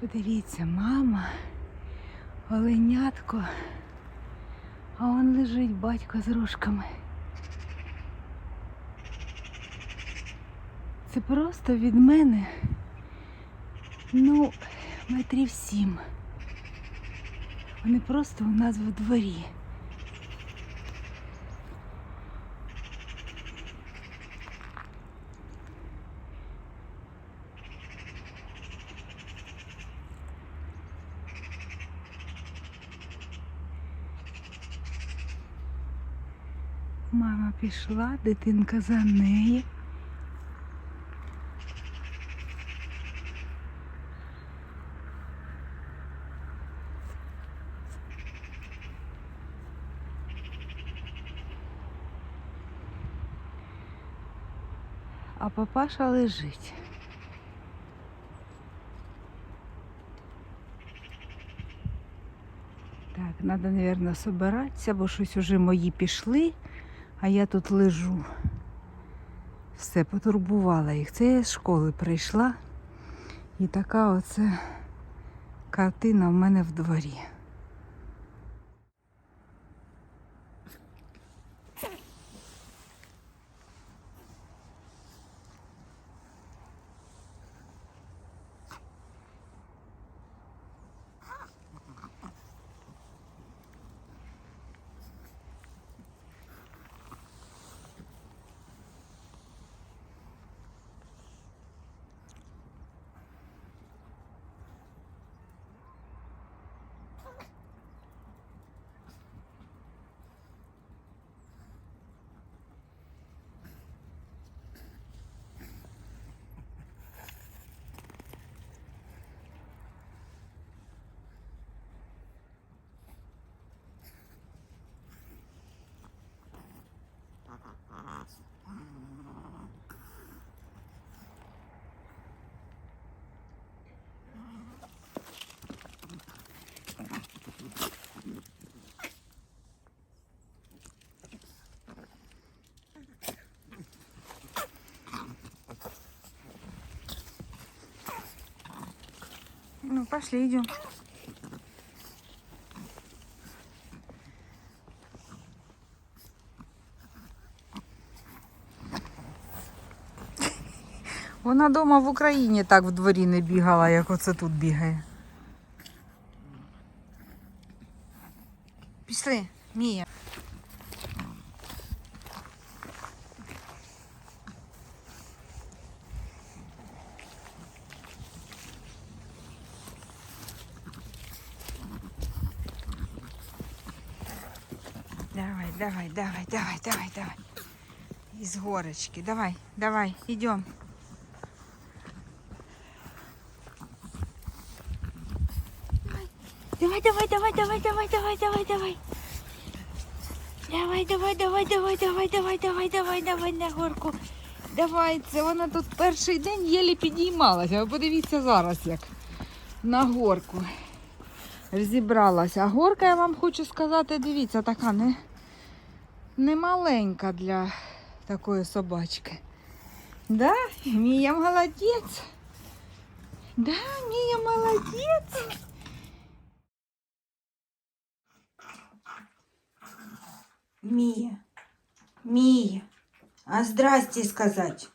Подивіться, мама, оленятко, а он лежить батько з рожками. Це просто від мене, ну, метрів сім. Вони просто у нас в дворі. Мама пішла, дитинка за нею. А папаша лежить. Так, треба, мабуть, собиратися, бо щось уже мої пішли, а я тут лежу. Все, потурбувала їх. Це я з школи прийшла. І така оце картина в мене в дворі. Пошли, идем. Вона дома в Україні так в дворі не бігала, як оце тут бігає. Пішли, Мія. Давай, давай, давай, давай, давай. Из горочки. Давай, давай, идем. Давай, давай, давай, давай, давай, давай, давай, давай. Давай, давай, давай, давай, давай, давай, давай, давай, давай на горку. Давай, це вона тут перший день єлі підіймалася. Ви подивіться зараз, як на горку розібралася. А горка, я вам хочу сказати, дивіться, така не, не маленька для такої собачки. Да, Мія молодець. Да, Мія молодець. Мия, Мия, а здрасте сказать.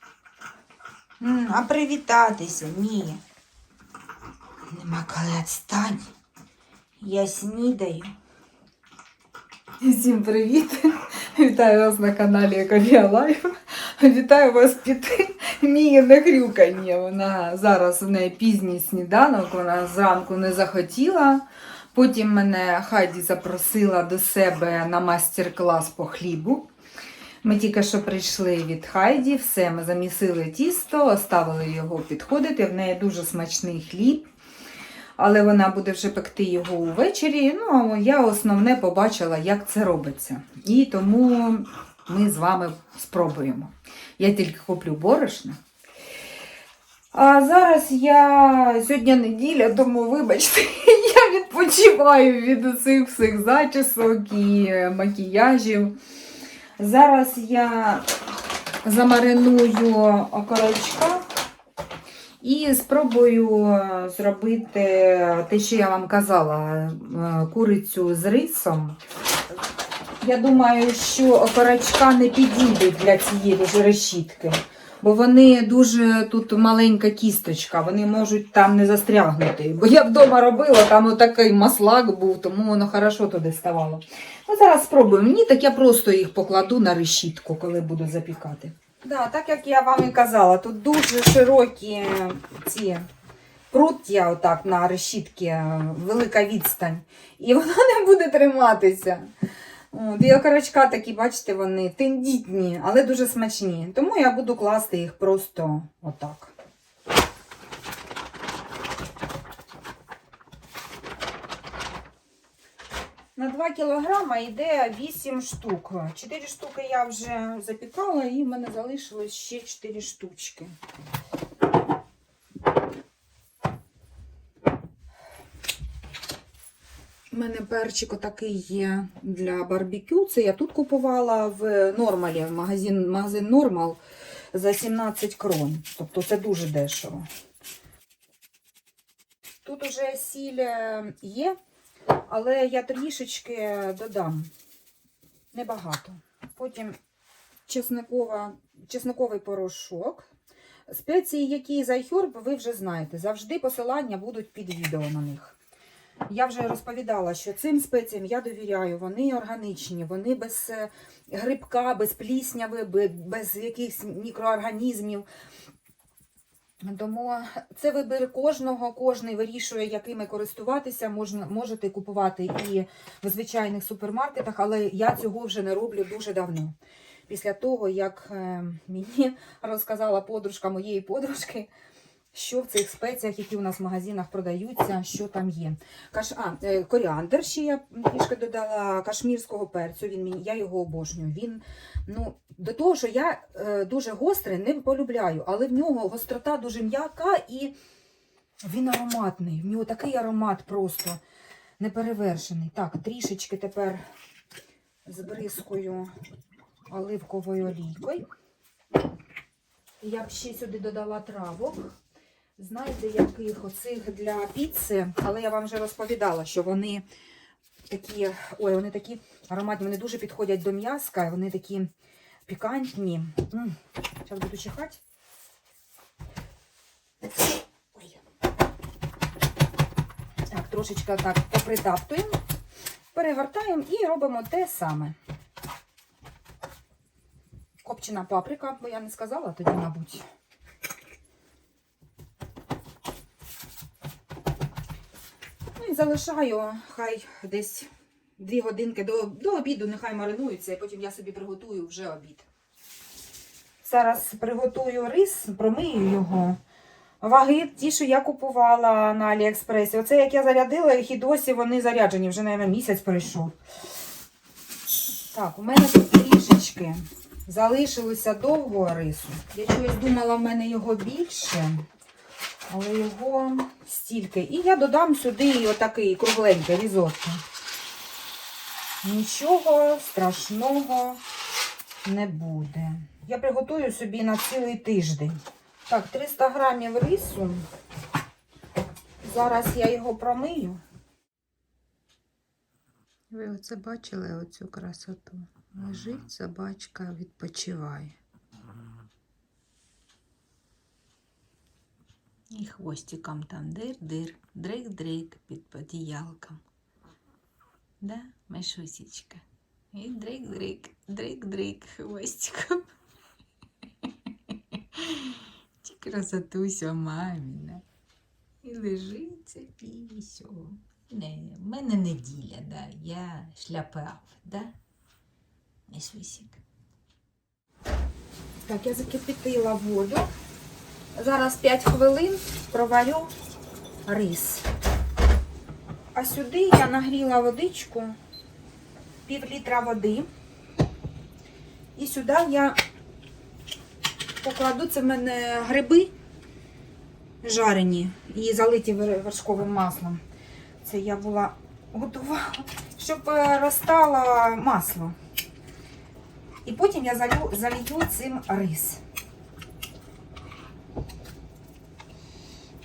А привітатися, Мія. Нема коли відстань. Я снідаю. Всім привіт! Вітаю вас на каналі Еколія Лайф. Вітаю вас під Міїне хрюкання. Вона зараз у неї пізній сніданок, вона зранку не захотіла. Потім мене Хайді запросила до себе на майстер-клас по хлібу. Ми тільки що прийшли від Хайді, все, ми замісили тісто, оставили його підходити. В неї дуже смачний хліб. Але вона буде вже пекти його увечері. Ну, а я основне побачила, як це робиться. І тому ми з вами спробуємо. Я тільки куплю борошно. А зараз я сьогодні неділя, тому вибачте, я відпочиваю від усіх всіх зачісок і макіяжів. Зараз я замариную окорочка І спробую е, зробити те, що я вам казала, е, курицю з рисом. Я думаю, що окорочка не підійдуть для цієї ж решітки, бо вони дуже тут маленька кісточка, вони можуть там не застрягнути. Бо я вдома робила, там отакий маслак був, тому воно хорошо туди ставало. Ну, зараз спробую. Мені так я просто їх покладу на решітку, коли буду запікати. Да, так як я вам і казала, тут дуже широкі ці пруття отак на решітки, велика відстань. І вона не буде триматися. Дві окорочка такі, бачите, вони тендітні, але дуже смачні. Тому я буду класти їх просто отак. На 2 кілограма йде 8 штук. 4 штуки я вже запікала, і в мене залишилось ще 4 штучки. У мене перчик отакий є для барбекю. Це я тут купувала в нормалі, в магазин, магазин Нормал за 17 крон. Тобто це дуже дешево. Тут уже сіль е, є, але я трішечки додам. Небагато. Потім чесникова, чесниковий порошок. Спеції, які з iHerb, ви вже знаєте. Завжди посилання будуть під відео на них. Я вже розповідала, що цим спеціям я довіряю, вони органічні, вони без е, грибка, без плісняви, без якихось мікроорганізмів. Тому це вибір кожного, кожний вирішує, якими користуватися. Можна, можете купувати і в звичайних супермаркетах, але я цього вже не роблю дуже давно. Після того, як е, мені розказала подружка моєї подружки, що в цих спеціях, які у нас в магазинах продаються, що там є. Каш... А, е, коріандр ще я трішки додала кашмірського перцю. Він мені, я його обожнюю. Він ну, до того, що я е, дуже гострий, не полюбляю, але в нього гострота дуже м'яка і він ароматний. В нього такий аромат просто неперевершений. Так, трішечки тепер збризкою оливковою олійкою. Я б ще сюди додала травок. Знаєте, яких оцих для піци, але я вам вже розповідала, що вони такі, ой, вони такі ароматні, вони дуже підходять до м'яска, вони такі пікантні. Зараз буду чихати. Ой. Так, трошечки так попритаптуємо, перегортаємо і робимо те саме. Копчена паприка, бо я не сказала тоді, мабуть. Залишаю, хай десь дві годинки до, до обіду, нехай маринуються, і потім я собі приготую вже обід. Зараз приготую рис, промию його. Ваги, ті, що я купувала на Аліекспресі. Оце як я зарядила їх і досі вони заряджені, вже, мабуть, місяць пройшов. Так, у мене тут трішечки залишилося довго рису. Я чогось думала, в мене його більше, але його стільки. І я додам сюди отакий кругленький різотто. Нічого страшного не буде. Я приготую собі на цілий тиждень. Так, 300 грамів рису. Зараз я його промию. Ви оце бачили оцю красоту? Лежить собачка, відпочиває. І хвостиком там дир-дир, дрик-дрик під подіялком. Да, Мишусечка? І дрик-дрик, дрик-дрик хвостиком. Чи красотуся маміна. І лежить це пісьо. Не, в мене неділя, да. я шляпав, да? Мишусік. Так, я закипятила воду. Зараз 5 хвилин проварю рис. А сюди я нагріла водичку, пів літра води. І сюди я покладу це в мене гриби жарені і залиті вершковим маслом. Це я була готувала, щоб е, розтало масло. І потім я залю, залью цим рис.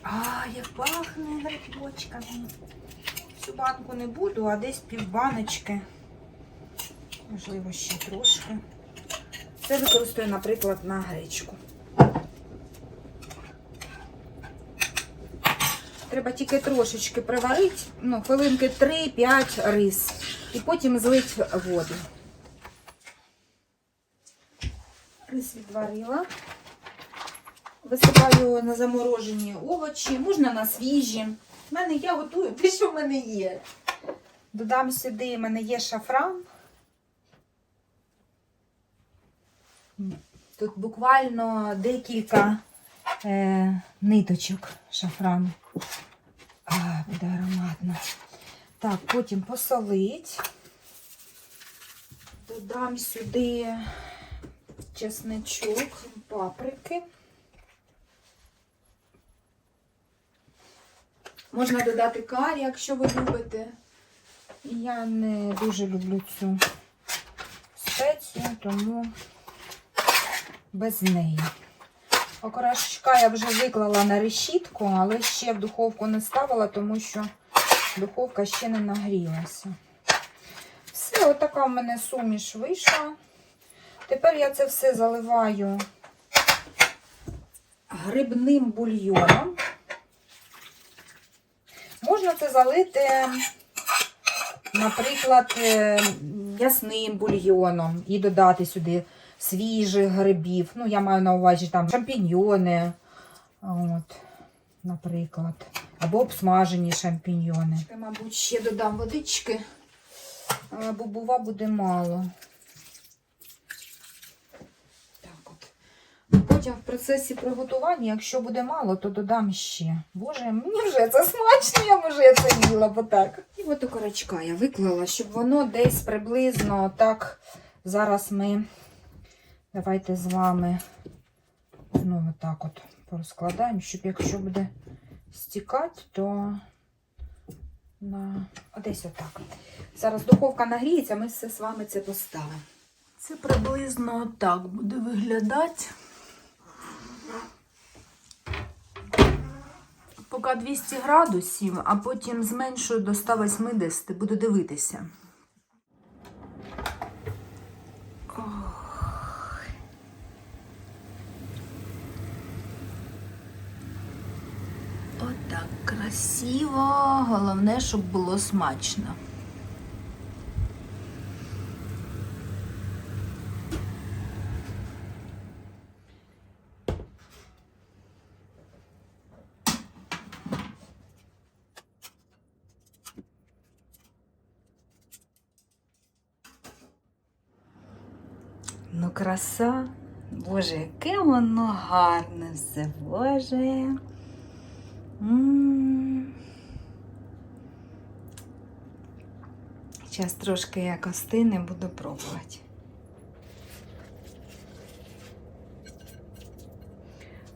А, як пахне грибочками. Всю банку не буду, а десь півбаночки. Можливо, ще трошки. Це використаю, наприклад, на гречку. Треба тільки трошечки приварити, ну, хвилинки 3-5 рис. І потім злить воду. Рис відварила. Висипаю на заморожені овочі, можна на свіжі. У мене я готую те, що в мене є. Додам сюди, в мене є шафран. Тут буквально декілька е, ниточок шафрану. А, буде ароматно. Так, потім посолить. Додам сюди чесничок, паприки. Можна додати карі, якщо ви любите. Я не дуже люблю цю спецію, тому без неї. Окорашка я вже виклала на решітку, але ще в духовку не ставила, тому що духовка ще не нагрілася. Все, отака в мене суміш вийшла. Тепер я це все заливаю грибним бульйоном. Можна це залити, наприклад, е, ясним бульйоном і додати сюди свіжих грибів. Ну, я маю на увазі там шампіньйони, от, наприклад. Або обсмажені шампіньйони. Мабуть, ще додам водички, бо бува буде мало. Так от. Потім в процесі приготування, якщо буде мало, то додам ще. Боже, мені вже це смачно, я може я це їла, бо так. І от окорочка я виклала, щоб воно десь приблизно так. Зараз ми давайте з вами знову так от порозкладаємо, щоб якщо буде стікати, то на десь отак. Зараз духовка нагріється, ми все з вами це поставимо. Це приблизно так буде виглядати. Поки 200 градусів, а потім зменшую до 180, буду дивитися. Отак красиво, головне, щоб було смачно. Ну, краса. Боже, яке воно гарне все, Боже. Зараз трошки як остине, буду пробувати.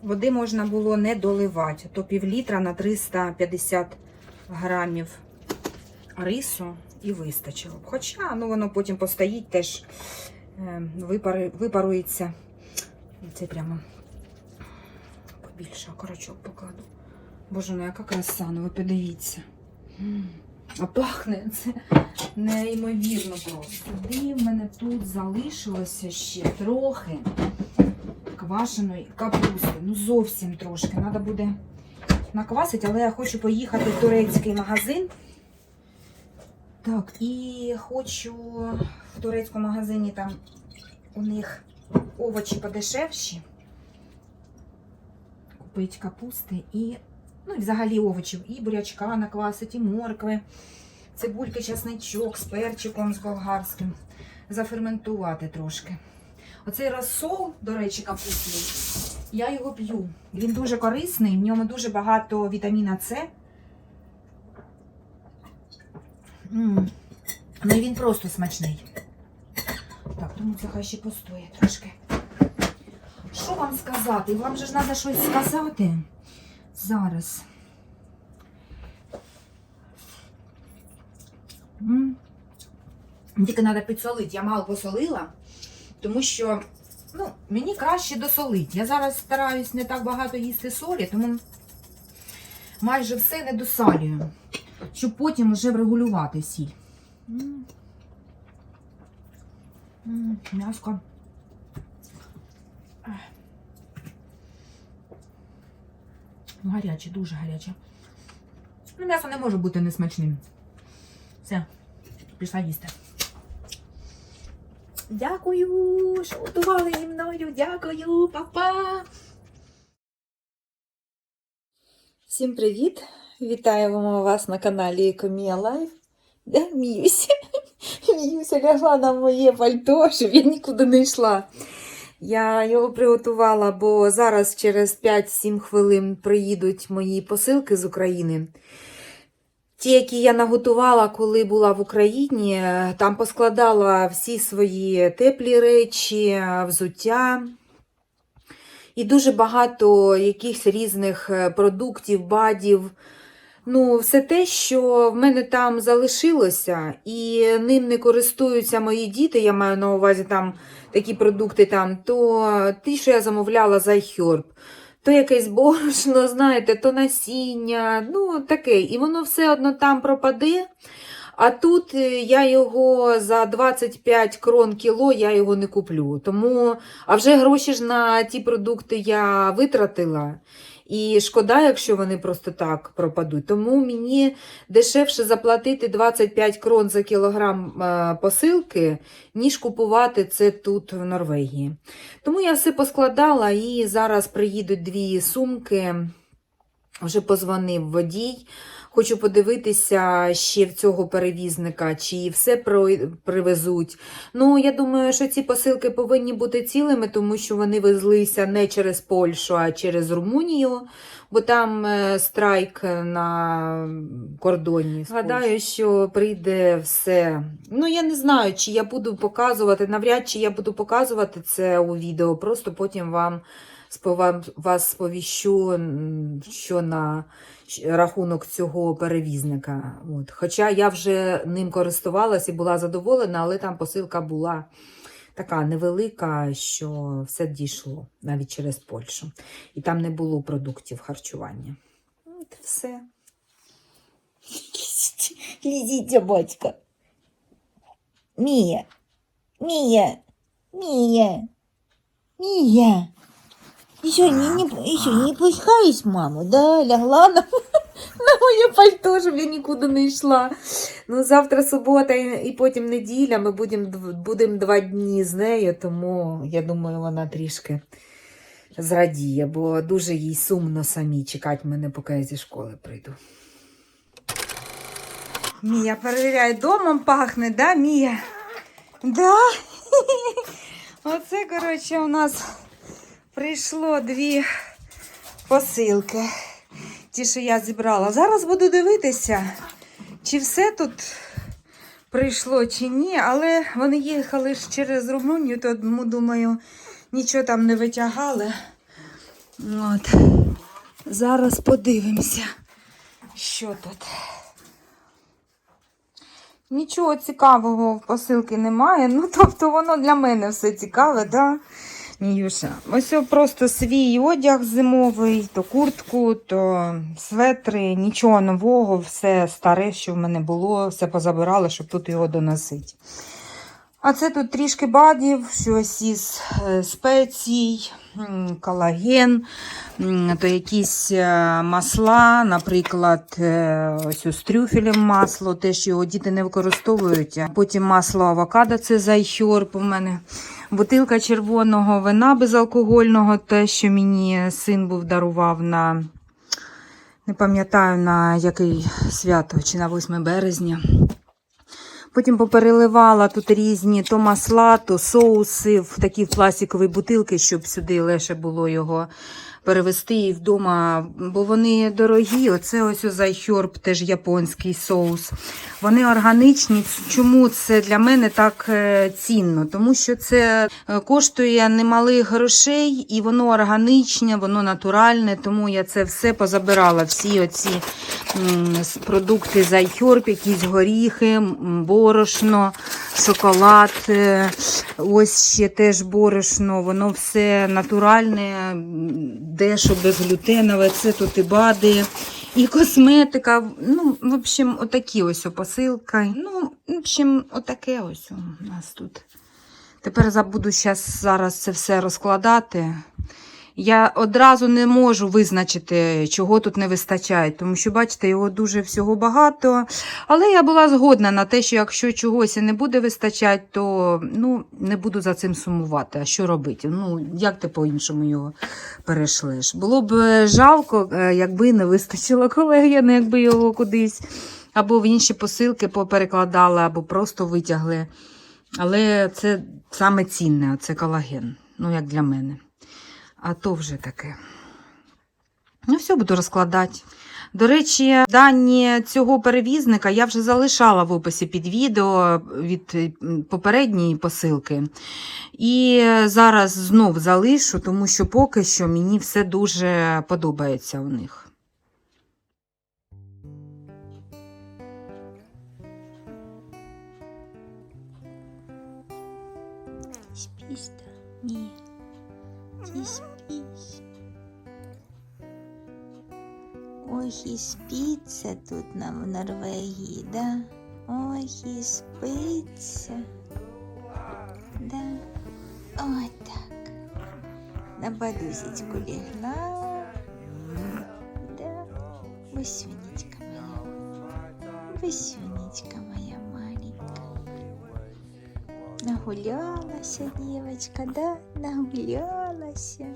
Води можна було не доливати, то пів літра на 350 грамів рису і вистачило. Хоча ну, воно потім постоїть теж випарується. Це прямо побільше окорочок покладу. Боже, ну яка краса, ну ви подивіться. А пахне це неймовірно просто. Де в мене тут залишилося ще трохи квашеної капусти. Ну зовсім трошки. Треба буде наквасити, але я хочу поїхати в турецький магазин. Так, і хочу в турецькому магазині там у них овочі подешевші. Купити капусти і, ну, і взагалі овочів, і бурячка наквасити, і моркви, цибульки, часничок з перчиком, з болгарським. Заферментувати трошки. Оцей розсол, до речі, капустний, я його п'ю. Він дуже корисний, в ньому дуже багато вітаміна С. М. Ну і він просто смачний. Так, тому це хай ще постоє трошки. Що вам сказати? Вам же ж треба щось сказати зараз. М. Тільки треба підсолити. Я мало посолила, тому що ну, мені краще досолити. Я зараз стараюсь не так багато їсти солі, тому майже все не досалюю, щоб потім вже врегулювати сіль. М'яско. Гаряче, дуже гаряче. Ну, м'ясо не може бути несмачним. Все, пішла їсти. Дякую, що готували зі мною. Дякую, папа. Всім привіт! Вітаємо вас на каналі Екомія Лайф. Де Міюся? Міюся лягла на моє пальто, щоб я нікуди не йшла. Я його приготувала, бо зараз через 5-7 хвилин приїдуть мої посилки з України. Ті, які я наготувала, коли була в Україні, там поскладала всі свої теплі речі, взуття. І дуже багато якихось різних е, продуктів, бадів. Ну, все те, що в мене там залишилося, і ним не користуються мої діти, я маю на увазі там такі продукти, там, то ті, що я замовляла за iHerb, то якесь борошно, знаєте, то насіння, ну таке. І воно все одно там пропаде. А тут е, я його за 25 крон кіло я його не куплю. Тому, а вже гроші ж на ті продукти я витратила. І шкода, якщо вони просто так пропадуть. Тому мені дешевше заплатити 25 крон за кілограм е, посилки, ніж купувати це тут в Норвегії. Тому я все поскладала і зараз приїдуть дві сумки. Вже позвонив водій. Хочу подивитися ще в цього перевізника, чи все привезуть. Ну, я думаю, що ці посилки повинні бути цілими, тому що вони везлися не через Польщу, а через Румунію, бо там е, страйк на кордоні. Гадаю, що прийде все. Ну, я не знаю, чи я буду показувати, навряд чи я буду показувати це у відео, просто потім вам вас сповіщу, що на рахунок цього перевізника. От. Хоча я вже ним користувалася і була задоволена, але там посилка була така невелика, що все дійшло навіть через Польщу. І там не було продуктів харчування. От все. Лізіть, батька. Мія. Мія. Мія. Мія. Що, не, не, і що, не пускаєш маму, да? Лягла на... на моє пальто, щоб я нікуди не йшла. Ну, завтра субота і, і потім неділя. Ми будемо будем два дні з нею, тому я думаю, вона трішки зрадіє, бо дуже їй сумно самі чекати мене, поки я зі школи прийду. Мія, перевіряй, домом пахне, да, Мія? Да? Оце, коротше, у нас прийшло дві посилки ті, що я зібрала. Зараз буду дивитися, чи все тут прийшло, чи ні. Але вони їхали ж через Румунію, тому думаю, нічого там не витягали. От. Зараз подивимося, що тут. Нічого цікавого в посилки немає. Ну, тобто, воно для мене все цікаве, да? Нюша. Ось просто свій одяг зимовий, то куртку, то светри, нічого нового, все старе, що в мене було, все позабирала, щоб тут його доносити. А це тут трішки бадів, щось із е, спецій, колаген, то якісь е, масла, наприклад, е, ось із трюфелем масло, теж його діти не використовують. Потім масло авокадо, це зайхьорб у мене. Бутилка червоного вина безалкогольного, те, що мені син був дарував на, не пам'ятаю на який свято, чи на 8 березня. Потім попереливала тут різні то масла, то соуси в такі пластикові бутилки, щоб сюди легше було його перевезти і вдома, бо вони дорогі. Оце ось зайхьорб, теж японський соус. Вони органічні. Чому це для мене так е, цінно? Тому що це е, коштує немалих грошей, і воно органічне, воно натуральне. Тому я це все позабирала. Всі оці продукти зайхьорб, якісь горіхи, борошно, шоколад. е, Ось ще теж борошно, воно все натуральне, дещо безглютенове. Це тут і бади, І косметика. Ну, в общем, отакі ось посилки. Ну, в общем, отаке ось у нас тут. Тепер забуду зараз це все розкладати. Я одразу не можу визначити, чого тут не вистачає, тому що, бачите, його дуже всього багато. Але я була згодна на те, що якщо чогось і не буде вистачати, то ну, не буду за цим сумувати. А що робити? Ну, як ти по-іншому його перешлеш? Було б е, жалко, е, якби не вистачило колеги, не якби його кудись або в інші посилки поперекладали, або просто витягли. Але це саме цінне, це колаген. Ну, як для мене. А то вже таке. Ну, все буду розкладати. До речі, дані цього перевізника я вже залишала в описі під відео від е, попередньої посилки. І зараз знов залишу, тому що поки що мені все дуже подобається у них. Спишь, да? Не. Ты спишь. Ой, і спиться тут нам в Норвегії, да? Ой, і спиться. Да. Ой, так. На подушечку легла. Да. Васюнечка моя. Васюнечка моя маленькая. Нагулялася девочка, да? Нагулялася. 谢。